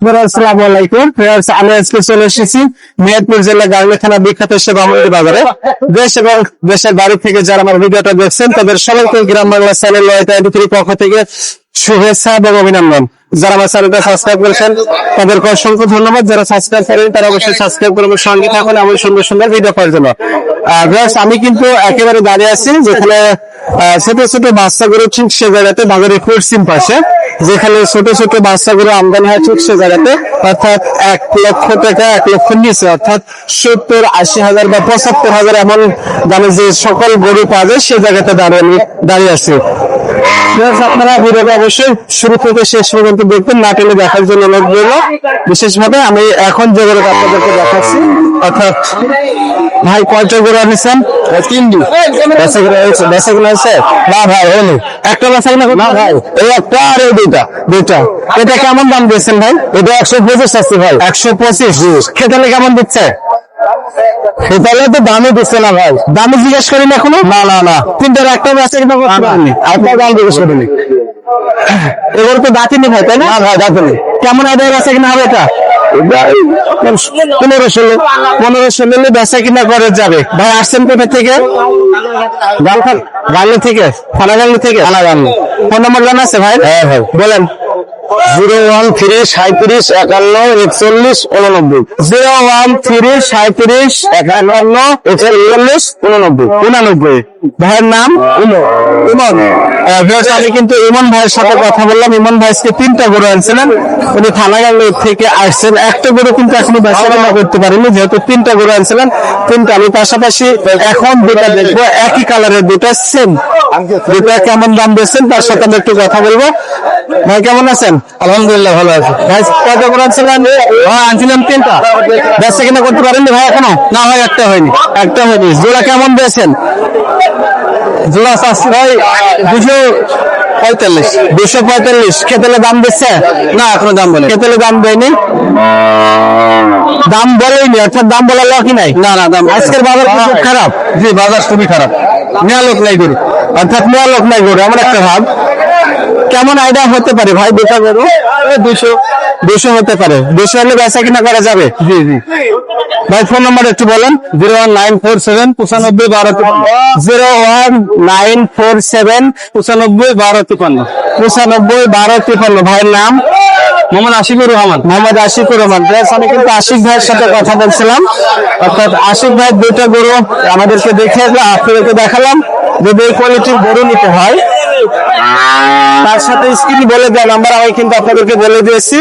আমি বাজারে। যারা আমার করেছেন, তাদেরকে অসংখ্য ধন্যবাদ। যারা সাবস্ক্রাইব করেন তারা অবশ্যই সাবস্ক্রাইব সঙ্গে সুন্দর সুন্দর ভিডিও আমি কিন্তু একেবারে দাঁড়িয়ে আছি যেখানে ছোট ছোট বাচ্চাগুলো ঠিক সে জায়গাতে বাজারের পশ্চিম পাশে। যেখানে ছোট ছোট বাচ্চাগুলো আমদানি হয় ঠিক সে জায়গাতে, অর্থাৎ এক লক্ষ টাকা, এক লক্ষ নিচে, অর্থাৎ সত্তর আশি হাজার বা পঁচাত্তর হাজার এমন দামে যে সকল গরু পাওয়া যায়, সে জায়গাতে দাঁড়িয়ে দাঁড়িয়ে আছি। আপনারা ভিডিওটা অবশ্যই শুরু থেকে শেষ পর্যন্ত দেখবেন না টেনে দেখার জন্য অনুরোধ রইল বিশেষভাবে আমি এখন যে গরুটা আপনাদেরকে দেখাচ্ছি অর্থাৎ ভাই কয়টা গরু আনিছেন? তিনটি। না ভাই হয়নি। একটা কিনা না ভাই। এই একটা আর এই দুইটা। দুইটা। এটা কেমন দাম দিয়েছেন ভাই? এটা একশো পঁচিশ আছে ভাই। একশো পঁচিশ। খেতালে কেমন দিচ্ছে? খেতালে তো দামই দিচ্ছে না ভাই। দামে জিজ্ঞেস করিনি এখনও? না না না। তিনটার একটা কিনা দাম জিজ্ঞেস করিনি এবার তো দাঁতিনি ভাই তাই না? ভাই কেমন আদায় আছে কিনা হবে এটা? পনেরো ষোলো পনেরো ষোলো বেচা কিনা করে যাবে। ভাই আসছেন কোথা থেকে? গালখান গালি থেকে থানা গালি থেকে? থানা গালি ফোন নম্বর জানা আছে ভাই? হ্যাঁ ভাই। বলেন। জিরো ওয়ান থ্রি সাঁত্রিশ একান্ন একচল্লিশ উননব্বই। জিরো ওয়ান থ্রি সাঁত্রিশ একান্ন একচল্লিশ উননব্বই। উনানব্বই। ভাইয়ের নাম? ইমন। ইমন। আমি কিন্তু ইমন ভাইয়ের সাথে কথা বললাম। ইমন ভাই আজকে তিনটা গরু আনছিলেন। উনি থানাগাল থেকে আসছেন। একটা গরু কিন্তু এখনও বেচাকেনা করতে পারিনি যেহেতু তিনটা গরু আনছিলেন। তিনটা আমি পাশাপাশি এখন দুটা দেখব। একই কালারের দুটা সেম দুটা কেমন দাম দিয়েছেন তার সাথে আমি একটু কথা বলব। ভাই কেমন আছেন? আলহামদুলিল্লাহ ভালো আছি। ভাই কয়টা গরু আনছিলেন? হ্যাঁ আনছিলাম তিনটা। বেচা কিনা করতে পারেননি ভাই এখনও? না ভাই একটা হয়নি। একটা হয়নি। জোড়া কেমন দিয়েছেন? জোড়া চাচ্ছি ভাই দুশো পঁয়তাল্লিশ। দুশো পঁয়তাল্লিশ। খেতেলে দাম দিচ্ছে? না এখনও দাম বলে খেতেলে দাম দেয়নি? দাম বলেইনি অর্থাৎ দাম বলার লকই নাই। না না দাম আজকের বাজার খুব খারাপ। জি বাজার খুবই খারাপ। নেওয়া লোক নাই গরু অর্থাৎ নেওয়া লোক নাই গরু আমার একটা ভাব। কেমন আইডিয়া হতে পারে ভাই দুটা গরু? দুশো দুশো হতে পারে। দুশো হলে বেচা কিনা করা যাবে? জি জি। ভাই ফোন নাম্বার একটু বলেন। Zero one nine four seven পঁচানব্বই বারো zero one nine four seven পঁচানব্বই বারো তিপান্ন। পঁচানব্বই বারো তিপান্ন। ভাইয়ের নাম? মোহাম্মদ আশিকুর রহমান। মোহাম্মদ আশিকুর রহমান। আমি কিন্তু আশিক ভাইয়ের সাথে কথা বলছিলাম। অর্থাৎ আশিক ভাই দুইটা গরু আমাদেরকে দেখে আপনাদেরকে দেখালাম। যদি এই কোয়ালিটির গরু নিতে হয় তার সাথে স্ক্রিন বলে দেন আমরা আমি কিন্তু আপনাদেরকে বলে দিয়েছি।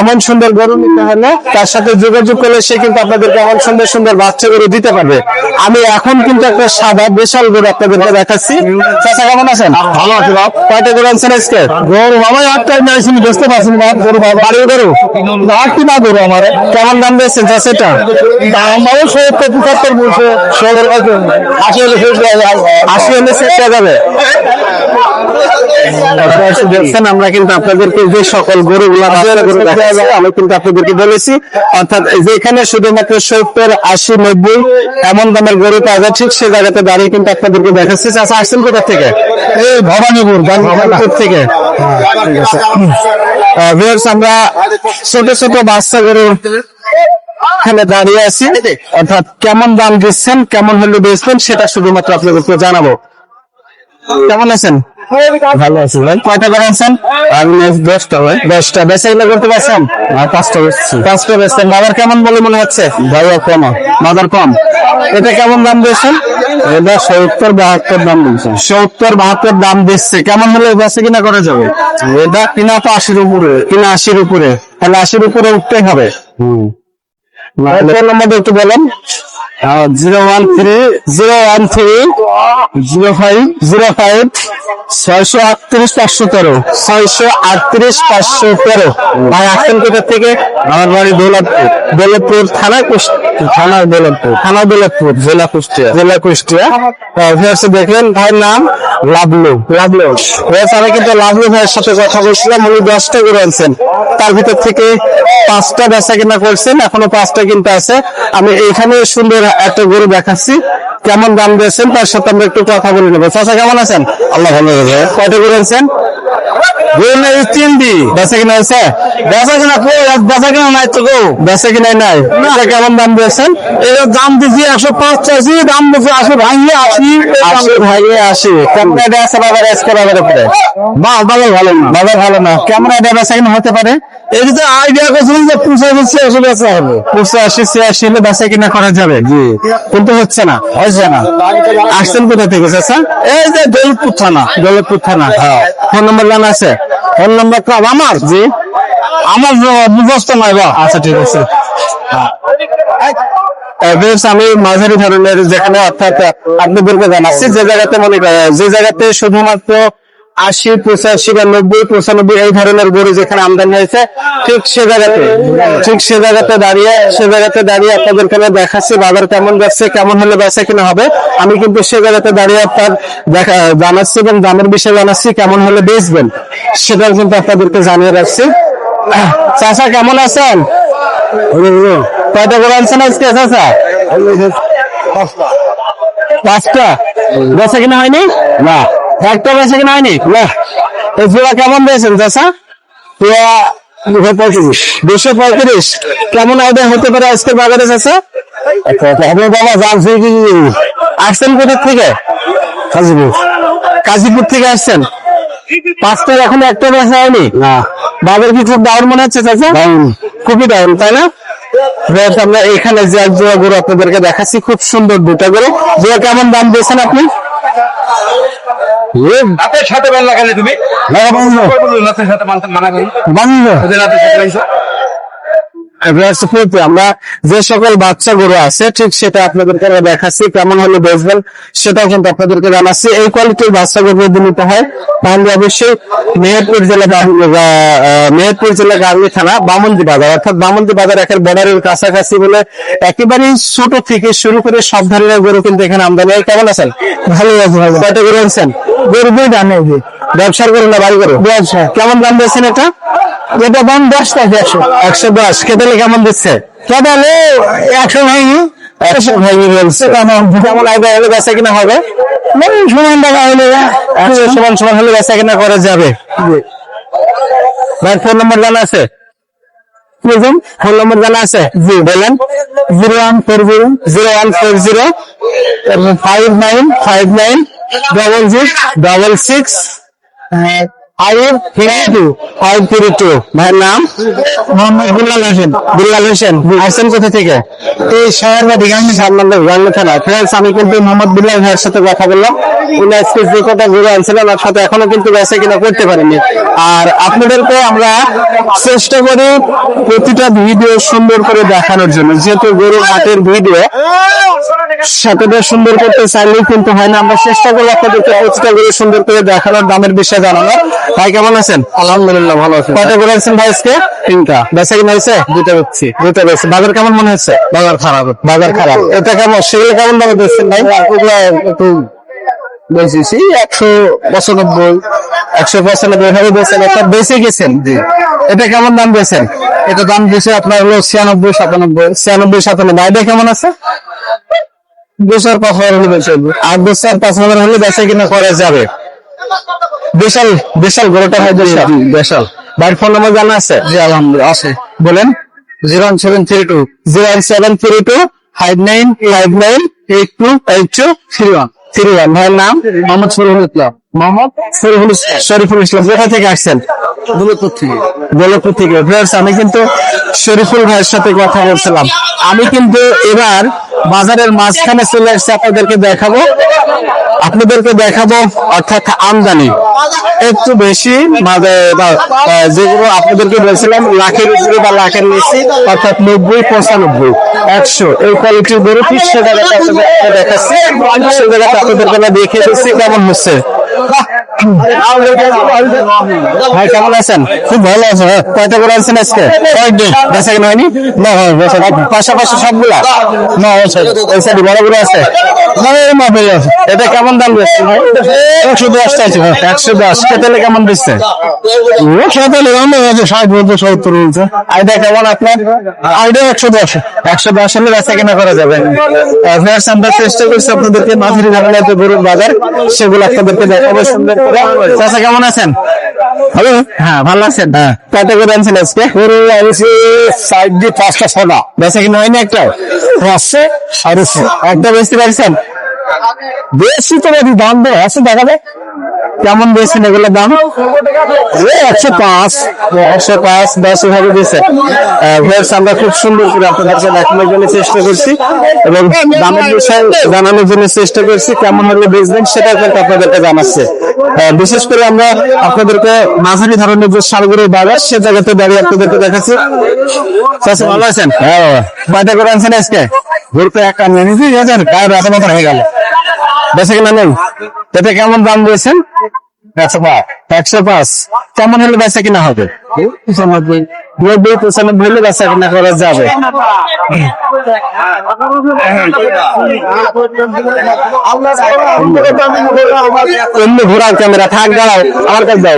এমন সুন্দর গরু নিতে হলে তার সাথে যোগাযোগ করলে সে কিন্তু আপনাদেরকে এমন সুন্দর সুন্দর বাচ্চা গরু দিতে পারবে। আমি এখন কিন্তু একটা সাদা বিশাল গরু আপনাদেরকে দেখাচ্ছি। চাচা কেমন আছেন? ভালো আছে বাপ। কয়টা গরু আনছেন আজকে? গরু বাবা আটটা নিয়েছি বুঝতে পারছেন বাপ গরু বাবা বাড়ির গরু? আটটি না গরু আমার। কেমন দাম দিয়েছেন চাচাটা দাম বাবু সত্তর পঁচাত্তর বলছে। সত্তর আশি হলে শেষ। আশি হলে শেষ হয়ে যাবে। দেখছেন আমরা কিন্তু আপনাদেরকে যে সকল গরুগুলা বাজারে গরু দেখাচ্ছি আমি কিন্তু আপনাদেরকে বলেছি অর্থাৎ যেখানে শুধুমাত্র সত্তর আশি নব্বই এমন দামের গরু পাওয়া ঠিক সে জায়গাতে দাঁড়িয়ে কিন্তু আপনাদেরকে দেখাচ্ছি। আচ্ছা আসছেন কোথা থেকে? এই ভবানীপুর ভবানীপুর থেকে। আমরা ছোট ছোট বাচ্চা গরু এখানে দাঁড়িয়ে আছি। অর্থাৎ কেমন দাম দিচ্ছেন কেমন হলে বেচবেন সেটা শুধুমাত্র আপনাদেরকে জানাব। কেমন আছেন? ভালো আছি ভাই। কয়টা আছেন আমি দশটা ভাই। দশটা। বেচা কিনা করতে পারছেন? পাঁচটা বেচছি। পাঁচটা বেচছেন। বাজার কেমন বলে মনে হচ্ছে? বাজার কম। বাজার কম? এটা কেমন দাম দিয়েছেন? এটা সত্তর বাহাত্তর দাম দিচ্ছে সত্তর বাহাত্তর দাম দিচ্ছে। কেমন হলে বেচা কিনা করা যাবে? এটা কিনা তো আশির উপরে। কিনা আশির উপরে। তাহলে আশির উপরে উঠতে হবে। হম। ফোন একটু বলেন। Zero one three zero one three zero five zero five ছয়শো আটত্রিশ পাঁচশো তেরো। ছয়শো আটত্রিশ পাঁচশো তেরো। ভাই আসছেন কোথা থেকে? আমার বাড়ি দৌলতপুর। দৌলতপুর থানা থানা দৌলতপুর। থানা দৌলতপুর। জেলা কুষ্টিয়া। জেলা কুষ্টিয়া। ভিউয়ার্স দেখলেন ভাইয়ের নাম? লাভলু লাভলু ভিউয়ার্স আমি কিন্তু লাভলু ভাইয়ের সাথে কথা বলছিলাম। উনি দশটা করে আনছেন। তার ভিতর থেকে পাঁচটা বেচা কিনা করছেন। এখনও পাঁচটা কিন্তু আছে। আমি এইখানে সুন্দর একটা গরু দেখাচ্ছি। কেমন দাম দিয়েছেন তার সাথে আমরা একটু কথা বলে নেব। চাচা কেমন আছেন? আল্লাহ ভালো কয়টা গরু আনছেন? গরু তিন দি বেচা কিনা হয়েছে বেচা কিনা কো বেচা কিনা নাই তো গো বেচা কিনা নাই এটা কেমন দাম দিয়েছেন? এর দাম দিয়েছি একশো পাঁচ চাইছি। দাম দিয়েছি আশি ভাঙিয়ে আশি। আশি ভাঙিয়ে আশি। কেমন এটা আছে বাবার এসকে বাবার উপরে। বা বাবার ভালো না। বাবার ভালো না। কেমন এটা বেচা কিনা হতে পারে? এই যে আইডিয়া করছিলেন যে পুষে হচ্ছে বেচা হবে। পুষে আসি সে বেচা কিনা করা যাবে। জি। কিন্তু হচ্ছে না। হচ্ছে না। আসছেন কোথা থেকে চাচা? এই যে দৌলতপুর থানা। দৌলতপুর থানা। হ্যাঁ। ফোন নম্বর জানা আছে? ফোন নাম্বার কাব আমার? জি। আমার মুখস্থ নয় বা। আচ্ছা ঠিক আছে। আমি মাঝারি ধরনের যেখানে অর্থাৎ আপনাদেরকে জানাচ্ছি যে জায়গাতে মনে করেন যে জায়গাতে শুধুমাত্র আশি, পঁচাশি বা নব্বই, পঁচানব্বই, এই ধরনের গরু যেখানে আমদানি হয়েছে, ঠিক সে জায়গাতে, ঠিক সে জায়গাতে দাঁড়িয়ে, সে জায়গাতে দাঁড়িয়ে আপনাদেরকে আমি দেখাচ্ছি, বাজার কেমন যাচ্ছে, কেমন হলে বেচা কিনা হবে। আমি কিন্তু সে জায়গাতে দাঁড়িয়ে আপনার দেখা, জানাচ্ছি এবং দামের বিষয়ে জানাচ্ছি, কেমন হলে বেচবেন, সেটাও কিন্তু আপনাদেরকে জানিয়ে রাখছি। চাষা কেমন আছেন? কয়টা করে আনছেন আজকে চাষা পাঁচটা? বেচা কিনা হয়নি? না। একটা বেচা কিনা হয়নি? না। এই জোড়া কেমন দিয়েছেন চাষা দুশো পঁয়ত্রিশ। দুশো পঁয়ত্রিশ। কেমন আইডিয়া হতে পারে আজকের বাজারে চাষা হবে বাবা জানছি কি আসছেন কোথা থেকে? কাজীপুর। কাজীপুর থেকে আসছেন? পাঁচটার এখন একটা বেচা হয়নি? না। বাবার কি খুব ডাউন মনে হচ্ছে চাচা? ডাউন খুবই ডাউন তাই না? বেশ, আমরা এখানে যে এক জোড়া গরু আপনাদেরকে দেখাচ্ছি খুব সুন্দর দুটা গরু। জোড়া কেমন দাম দিয়েছেন আপনি? রাতের সাথে বেল লাগালে তুমি? রাতের সাথে মানাবে রাতের সাথে লাগাইছো আমরা যে সকল বাচ্চা গরু আছে ঠিক সেটা আপনাদেরকে দেখাচ্ছি কেমন হলে বেচবেন সেটাও কিন্তু আপনাদেরকে জানাচ্ছি। এই কোয়ালিটির বাচ্চা গরু যদি নিতে হয় তাহলে অবশ্যই মেহেরপুর জেলা মেহেরপুর জেলা গাঙ্গি থানা বামন্দি বাজার অর্থাৎ বামন্দি বাজার একের বর্ডারের কাছাকাছি বলে একেবারেই ছোট থেকে শুরু করে সব ধরনের গরু কিন্তু এখানে আমদানি কেমন আছেন? ভালো আছে ভালো কয়টা গরু আনছেন? গরু দুই দামে ব্যবসার গরু না বাড়ি গরু ব্যবসা। কেমন দাম দিয়েছেন এটা? এটা দাম দশ টাকা একশো। একশো দশ। কেদালে কেমন দিচ্ছে? কেদালে একশো ভাঙি। একশো ভাঙি বলছে। কেমন হলে বেচা কিনা হবে? সমান টাকা হলে একশো সমান সমান হলে বেচা কিনা করা যাবে। ভাই ফোন নম্বর জানা আছে? বুঝুন। ফোন নম্বর জানা আছে? জি। বলেন। Zero one four zero. Zero one four zero. Five nine five nine double six double six three two three two ভাইয়ের নাম মোহাম্মদ বিল্লাল হোসেন বিল্লাল হোসেন আসছেন কোথা থেকে? এই শহর বা দিগাঙ্গি সামনে গাঙ্গি থানা। ফ্রেন্ডস আমি কিন্তু মোহাম্মদ বিল্লাল ভাইয়ের সাথে কথা বললাম। উনি আজকে যে কথা ঘুরে আনছিলেন ওর সাথে এখনও কিন্তু বেঁচে কিনা করতে পারেনি। আর আপনাদেরকে আমরা চেষ্টা করি প্রতিটা ভিডিও সুন্দর করে দেখানোর জন্য। যেহেতু গরুর হাটের ভিডিও সাথে সুন্দর করতে চাইলেই কিন্তু হয় না। আমরা চেষ্টা করি আপনাদেরকে প্রতিটা গরু সুন্দর করে দেখানোর দামের বিষয়ে জানানোর। ভাই কেমন আছেন? আলহামদুলিল্লাহ ভালো আছেন কয়টা করে আছেন ভাই আজকে? তিনটা। বেচা কিনা হয়েছে? দুটা বেচছি। দুটা বেচছি বাজার কেমন মনে হচ্ছে? বাজার খারাপ। বাজার খারাপ। এটা কেমন? সেগুলো কেমন দামে দিচ্ছেন ভাই? একটু বেচেছি। একশো পঁচানব্বই। একশো পঁচানব্বই ভাবে বেচেন একটা বেঁচে গেছেন। জি। এটা কেমন দাম বেচেন এটা দাম দিয়েছে আপনার হলো ছিয়ানব্বই সাতানব্বই। ছিয়ানব্বই সাতানব্বই। এটা কেমন আছে? দু চার পাঁচ হাজার হলে বেঁচে। আর দু চার পাঁচ হাজার হলে বেচে কিনা করা যাবে? বিশাল বিশাল গরুটা হয় বিশাল বিশাল। ভাইয়ের ফোন নম্বর জানা আছে? জি আলহামদুলিল্লাহ আছে। বলেন। Zero one seven three two. Zero one seven three two five nine five nine eight two eight two three one. Three one ভাইয়ের নাম? মোহাম্মদ শরীফুল ইসলাম। মোহাম্মদ শরীফুল ইসলাম শরীফুল ইসলাম কোথা থেকে আসছেন? দৌলতপুর থেকে। দৌলতপুর থেকে। আমি কিন্তু শরীফুল ভাইয়ের সাথে কথা বলছিলাম। আমি কিন্তু এবার বাজারের মাঝখানে চলে আসছে আপনাদেরকে দেখাবো। আপনাদেরকে দেখাবো অর্থাৎ আমদানি। একটু বেশি যেগুলো আপনাদেরকে বলছিলাম, লাখের উপরে বা লাখের নিচে, অর্থাৎ নব্বই, পঁচানব্বই, একশো, এই কোয়ালিটির গরু জায়গাতে আপনাদেরকে দেখাচ্ছি, সে জায়গাতে আপনাদেরকে দেখে দিচ্ছি কেমন হচ্ছে। ভাই, কেমন আছেন? খুব ভালো আছে কয়টা করে আনছেন আজকে? কয়েকদিন বেচা কেন হয়নি? না হয় বেচা পাশাপাশি সবগুলা? না ওই সাইড বড় বড় আছে। এটা কেমন দাম বেচছেন ভাই? একশো দশ চাইছে একশো দশ। কেতেলে কেমন বেচছে? কেতেলে ষাট বলতে সত্তর বলছে। আইডিয়া কেমন আপনার? আইডিয়া একশো দশ। একশো দশ হলে বেচা কেনা করা যাবে। আমরা চেষ্টা করছি আপনাদেরকে মাঝারি ধরনের এত গরুর বাজার সেগুলো আপনাদেরকে দেখাবো সুন্দর করে। চাচা কেমন আছেন? হ্যালো হ্যাঁ ভালো আছেন? হ্যাঁ। কয়টা করে আনছেন আজকে? গরু আনছি সাইড দিয়ে পাঁচটা ছটা। বেচা কিনা হয়নি একটা আছে আর একটা বেচতে পারছেন? বেশি তো বেশি, দাম দেয় আছে দেখাবে কেমন দিয়েছেন এগুলোর দাম? একশো পাঁচ একশো পাঁচ, দশ ভাবে দিয়েছে। ভিউয়ার্স আমরা খুব সুন্দর করে আপনাদেরকে দেখানোর জন্য চেষ্টা করছি এবং দামের বিষয়ে জানানোর জন্য চেষ্টা করছি, কেমন হলে বেচবেন সেটা কিন্তু আপনাদেরকে জানাচ্ছে। বিশেষ করে আমরা আপনাদেরকে মাঝারি ধরনের যে সারগুলোর বাজার, সে জায়গাতে দাঁড়িয়ে আপনাদেরকে দেখাচ্ছি। ভালো আছেন? হ্যাঁ কয়টা করে আনছেন আজকে? ঘুরতে তো এক কান নিয়েছি হাজার গায়ের রাতের হয়ে গেল। বেশি কিনা নেই তাতে কেমন দাম দিয়েছেন একশো পাঁচ একশো পাঁচ কেমন হলে বেচা কিনা হবে? নব্বই, পঁচানব্বই হলে বেচা কিনা করা যাবে। অন্য ঘোরার ক্যামেরা থাক, দাঁড়াও, আমার কাছে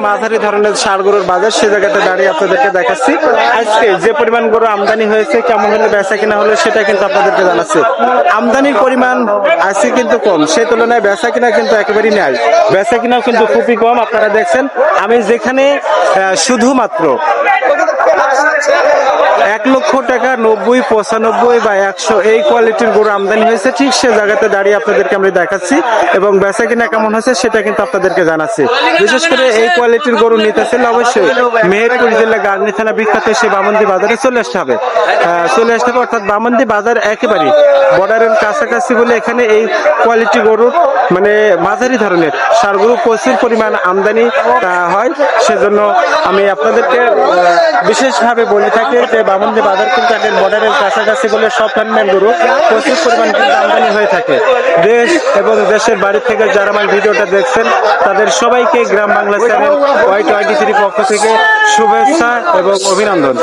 মাঝারি ধরনের সার গরুর বাজার, সে জায়গাতে দাঁড়িয়ে আপনাদেরকে দেখাচ্ছি। আজকে যে পরিমাণ গরু আমদানি হয়েছে, কেমন হলে বেচা কিনা হলো, সেটা কিন্তু আপনাদেরকে জানাচ্ছি। আমদানির পরিমাণ আজকে কিন্তু কম সেই তুলনায় বেচা কিনা কিন্তু একেবারেই নাই। বেচা কিনাও কিন্তু খুবই কম, আপনারা দেখছেন। আমি যেখানে শুধুমাত্র এক লক্ষ টাকা নব্বই, পঁচানব্বই বা একশো এই কোয়ালিটির গরু আমদানি হয়েছে, ঠিক সে জায়গাতে দাঁড়িয়ে আপনাদেরকে আমরা দেখাচ্ছি। এবং বেচা কিনা কেমন হয়েছে, সেটা কিন্তু আপনাদেরকে জানাচ্ছি। বিশেষ করে এই কোয়ালিটির গরু নিতে চাইলে অবশ্যই মেহেরপুর জেলা গার্নি থানা বিখ্যাত সেই বামন্দি বাজারে চলে আসতে হবে। চলে আসতে হবে, অর্থাৎ বামন্দি বাজার একেবারে বর্ডারের কাছাকাছি বলে এখানে এই কোয়ালিটি গরুর মানে মাঝারি ধরনের সার গরু প্রচুর পরিমাণ আমদানি হয়। সেজন্য আমি আপনাদেরকে বিশেষভাবে বলে থাকি যে বামন্দি বাজার কিন্তু এখন বর্ডারের কাছাকাছি বলে সব ধরনের গরু প্রচুর পরিমাণ কিন্তু আমদানি হয়ে থাকে। দেশ এবং দেশের বাড়ি থেকে যারা আমার ভিডিওটা দেখছেন, তাদের সবাইকে Gram Bangla channel Y twenty থ্রির পক্ষ থেকে শুভেচ্ছা এবং অভিনন্দন।